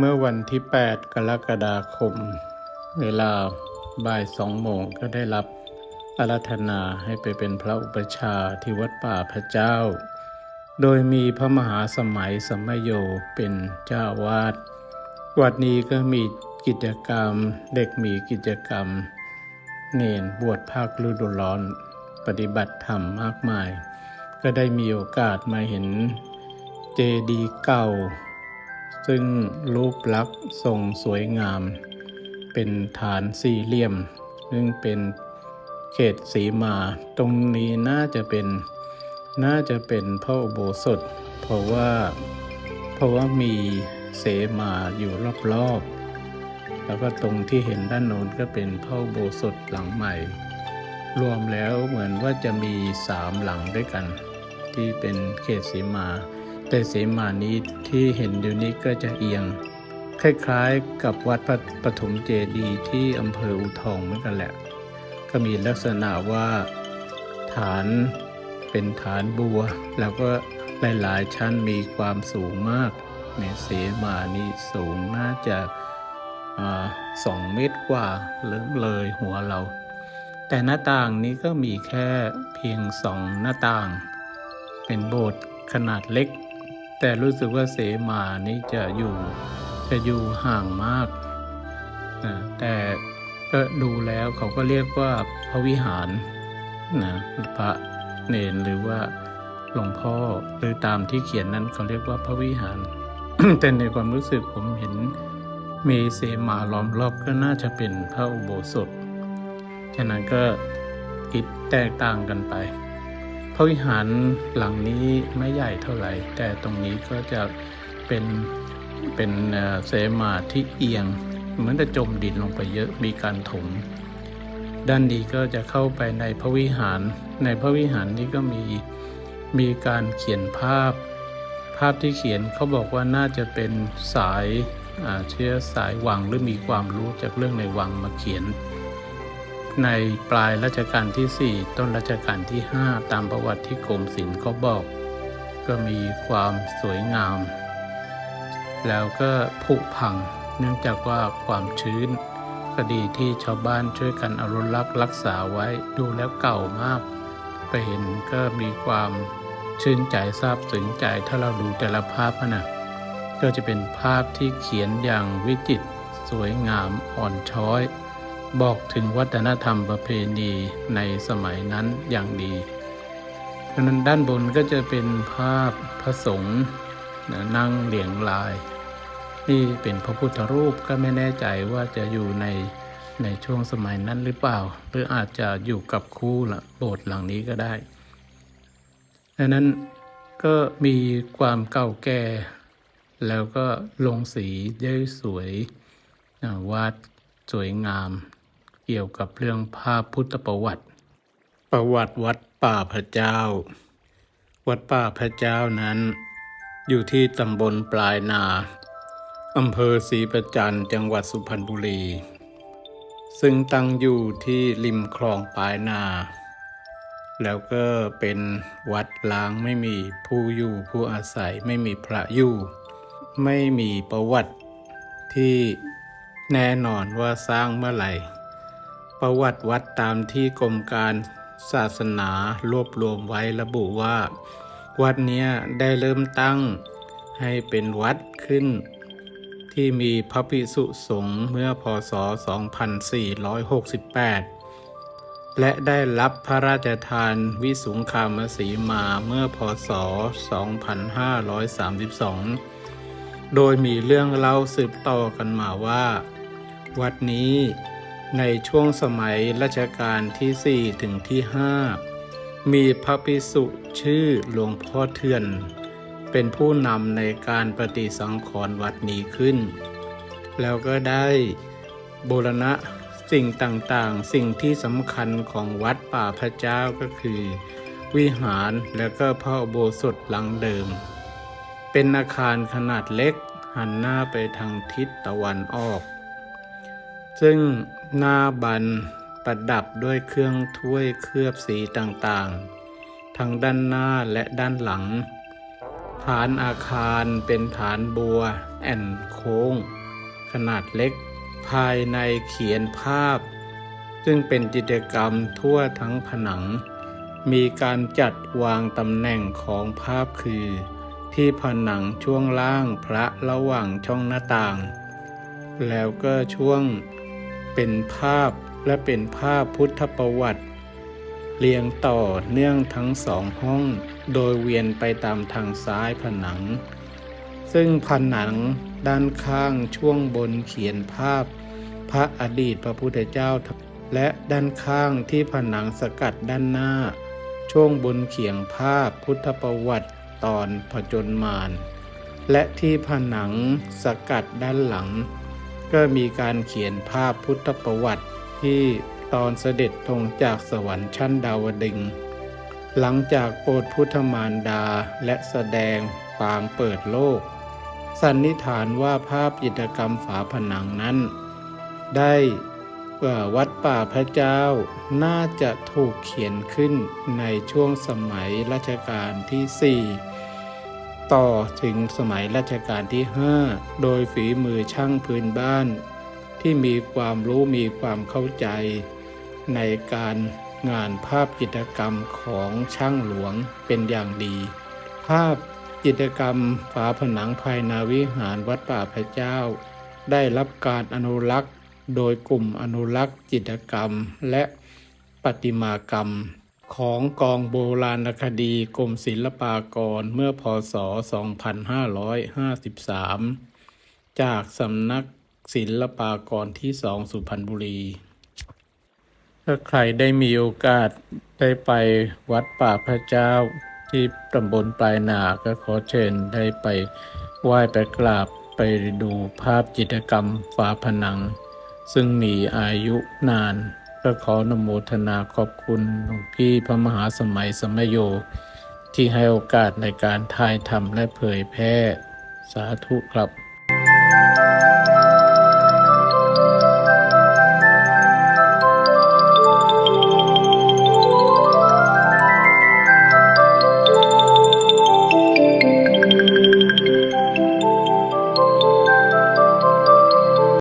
เมื่อวันที่ 8 กรกฎาคม เวลาบ่ายสองโมงก็ได้รับอาราธนาให้ไปเป็นพระอุปชาที่วัดป่าพระเจ้า โดยมีพระมหาสมัยสมยโยเป็นเจ้าวาด วัดนี้ก็มีกิจกรรมเด็กมีกิจกรรม เนนบวชภาคฤดูร้อน ปฏิบัติธรรมมากมาย ก็ได้มีโอกาสมาเห็นเจดีย์เก่า ซึ่งรูปลักษณ์ทรงสวยงาม เป็นฐานสี่เหลี่ยม ซึ่งเป็นเขตสีมา ตรงนี้น่าจะเป็นน่าจะเป็นพระอุโบสถ เพราะว่าเพราะว่ามีเสมาอยู่รอบๆ แล้วก็ตรงที่เห็นด้านโน้นก็เป็นพระอุโบสถหลังใหม่ รวมแล้วเหมือนว่าจะมีสามหลังด้วยกัน ที่เป็นเขตสีมา แต่เสมานี้ที่เห็นอยู่นี้ก็จะเอียง คล้ายๆกับวัดพระปฐมเจดีย์ที่อำเภออูทองเหมือนกันแหละ ก็มีลักษณะว่า ฐานเป็นฐานบัว แล้วก็หลายๆชั้นมีความสูงมากเนเสมานี้สูงน่าจะสองเมตรกว่าเริ่มเลยหัวเรา แต่หน้าต่างนี้ก็มีแค่เพียงสองหน้าต่าง เป็นโบสถ์ขนาดเล็ก แต่รู้สึกว่าเสมานี้จะอยู่จะอยู่ห่างมากนะแต่ก็ดูแล้วเขาก็เรียกว่าพระวิหารนะพระเนนหรือว่าหลวงพ่อหรือตามที่เขียนนั้นเขาเรียกว่าพระวิหาร แต่ในความรู้สึกผมเห็นมีเสมาล้อมรอบก็น่าจะเป็นพระอุโบสถ ฉะนั้นก็คิดแตกต่างกันไป พระวิหารหลังนี้ไม่ใหญ่เท่าไหร่ แต่ตรงนี้ก็จะเป็นเป็นเสมาที่เอียง เหมือนจะจมดินลงไปเยอะมีการถม ด้านนี้ก็จะเข้าไปในพระวิหาร ในพระวิหารนี้ก็มีมีการเขียนภาพ ภาพที่เขียนเขาบอกว่าน่าจะเป็นสายเชื้อสายวังหรือมีความรู้จากเรื่องในวังมาเขียน ในปลายรัชกาลที่ 4 ต้นรัชกาลที่ 5 ตามประวัติที่กรมศิลป์เขาบอก ก็มีความสวยงาม แล้วก็ผุพัง เนื่องจากว่าความชื้นก็ดีที่ชาวบ้านช่วยกันอนุรักษ์รักษาไว้ดูแล้วเก่ามากไปเห็นก็มีความชื่นใจซาบซึ้งใจถ้าเราดูแต่ละภาพนะก็จะเป็นภาพที่เขียนอย่างวิจิตรสวยงามอ่อนช้อย บอกถึงวัฒนธรรมประเพณีในสมัยนั้นอย่างดีเพราะฉะนั้นด้านบนก็จะเป็นภาพพระสงฆ์นั่งเหลียงลาย นี่เป็นพระพุทธรูปก็ไม่แน่ใจว่าจะอยู่ในในช่วงสมัยนั้นหรือเปล่า หรืออาจจะอยู่กับคู่ละโบสถ์หลังนี้ก็ได้ดังนั้นก็มีความเก่าแก่ แล้วก็ลงสีได้สวย วาดสวยงาม เกี่ยวกับเรื่องภาพพุทธประวัติ ประวัติวัดป่าพระเจ้า วัดป่าพระเจ้านั้น อยู่ที่ตำบลปลายนาอำเภอศรีประจันต์จังหวัดสุพรรณบุรี ซึ่งตั้งอยู่ที่ริมคลองปลายนา แล้วก็เป็นวัดล้างไม่มีผู้อยู่ผู้อาศัยไม่มีพระอยู่ ไม่มีประวัติที่แน่นอนว่าสร้างเมื่อไหร่ ประวัติวัดตามที่กรมการศาสนารวบรวมไว้ระบุว่า วัดนี้ได้เริ่มตั้งให้เป็นวัดขึ้น ที่มีพระภิกษุสงฆ์เมื่อพศ 2468 และได้รับพระราชทานวิสุงคามสีมาเมื่อพศ 2532 โดยมีเรื่องเล่าสืบต่อกันมาว่า วัดนี้ ในช่วงสมัยรัชกาลที่ 4 ถึงที่ 5 มีพระภิกษุชื่อหลวงพ่อเทือน เป็นผู้นำในการปฏิสังขรณ์วัดนี้ขึ้น แล้วก็ได้บูรณะสิ่งต่างๆ สิ่งที่สำคัญของวัดป่าพระเจ้าก็คือ วิหารและก็พระโบสถหลังเดิม เป็นอาคารขนาดเล็กหันหน้าไปทางทิศตะวันออก ซึ่ง หน้าบันประดับด้วยเครื่องถ้วยเคลือบสีต่างๆ ทั้งด้านหน้าและด้านหลัง ฐานอาคารเป็นฐานบัว แอนโค้ง ขนาดเล็ก ภายในเขียนภาพ ซึ่งเป็นจิตรกรรมทั่วทั้งผนัง มีการจัดวางตำแหน่งของภาพคือ ที่ผนังช่วงล่างพระระหว่างช่องหน้าต่าง แล้วก็ช่วง เป็นภาพและเป็นภาพพุทธประวัติ เรียงต่อเนื่องทั้งสองห้อง โดยเวียนไปตามทางซ้ายผนัง ซึ่งผนังด้านข้างช่วงบนเขียนภาพ พระอดีตพระพุทธเจ้า และด้านข้างที่ผนังสกัดด้านหน้า ช่วงบนเขียงภาพพุทธประวัติตอนผจญมารและที่ผนังสกัดด้านหลัง ก็มีการเขียนภาพพุทธประวัติที่ตอนเสด็จลงจากสวรรค์ชั้นดาวดึง หลังจากโปรดพุทธมารดาและแสดงปางเปิดโลก สันนิษฐานว่าภาพจิตรกรรมฝาผนังนั้น ได้วัดป่าพระเจ้าน่าจะถูกเขียนขึ้นในช่วงสมัยรัชกาลที่ 4 ต่อถึงสมัยรัชกาลที่ 5 โดยฝีมือช่างพื้นบ้าน ที่มีความรู้มีความเข้าใจ ในการงานภาพจิตรกรรมของช่างหลวงเป็นอย่างดี ภาพจิตรกรรมฝาผนังภายในวิหารวัดป่าพระเจ้า ได้รับการอนุรักษ์ โดยกลุ่มอนุรักษ์จิตรกรรมและประติมากรรม ของกองโบราณคดีกรมศิลปากรเมื่อพศ 2553 จากสำนักศิลปากรที่สองสุพรรณบุรี ถ้าใครได้มีโอกาสได้ไปวัดป่าพระเจ้าที่ตำบลปลายนาก็ขอเชิญได้ไปไหว้ไปกราบไปดูภาพจิตรกรรมฝาผนัง ซึ่งมีอายุนาน ก็ขอนโมทนาขอบคุณหลวงพี่พระมหาสมัยสมโยที่ให้โอกาสในการถ่ายทำและเผยแพร่ สาธุครับ